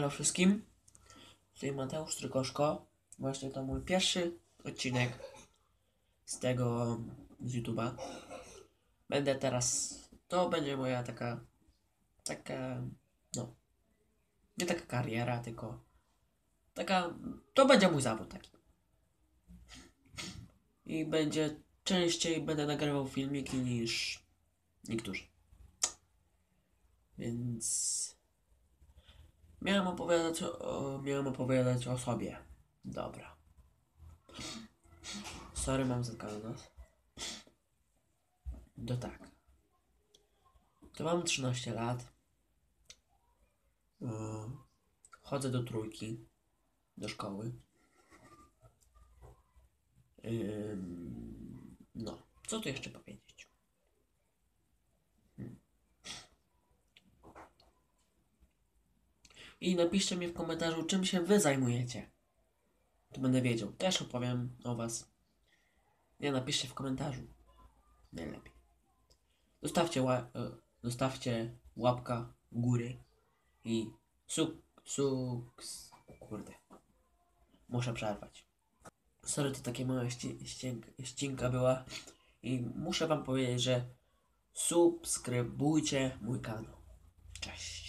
Elo wszystkim. Tutaj Mateusz Trykoszko. Właśnie to mój pierwszy odcinek z tego z YouTube'a. Będę teraz. To będzie moja taka. Taka. No. Nie taka kariera, tylko. Taka. To będzie mój zawód taki. I będzie. Częściej będę nagrywał filmiki niż niektórzy. Więc. Miałem opowiadać o, miałem opowiadać o sobie. Dobra. Sorry, mam zatkany nos. To tak. To mam 13 lat. Yy, Chodzę do trójki. Do szkoły. No, co tu jeszcze powiedzieć? I napiszcie mi w komentarzu, czym się wy zajmujecie. To będę wiedział. Też opowiem o was. Nie, napiszcie w komentarzu. Najlepiej. Zostawcie, ła- e, zostawcie łapka góry i suk, suks. Kurde. Muszę przerwać. Sorry, to takie mała ści- ścinka była. I muszę wam powiedzieć, że subskrybujcie mój kanał. Cześć.